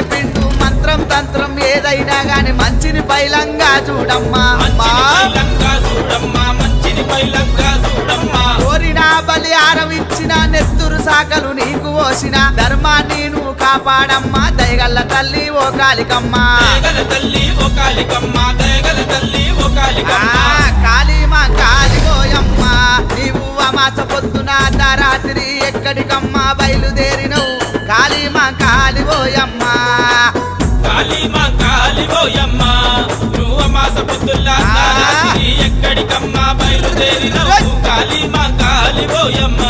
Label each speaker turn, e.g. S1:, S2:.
S1: లేపిండు మంత్రం తంత్రం ఏదైనా గాని మంచిని పైలంగా చూడమ్మా. కోరిన బలి ఆరవిచ్చిన నెత్తురు సాకలు నీకు పోసిన ధర్మాన్ని నువ్వు కాపాడమ్మా. దయగల్ల తల్లి ఓ కాలికమ్మా.
S2: తల్లి ఓ కాళికమ్మ దయగల తల్లి ఓ
S1: ఆ,
S2: కాళికమ్మ
S1: కాళీమా కాలిపోయమ్మా నీవు అమాస పొద్దున రాత్రి ఎక్కడికమ్మా? బయలుదేరినవు
S2: కాళీమా కాలిపోయమ్మ నువ్వు మాస పొద్దుల్లా
S1: ఆ.
S2: రాత్రి ఎక్కడికమ్మా? బయలుదేరినవు. కాళీమా కాలిపోయమ్మ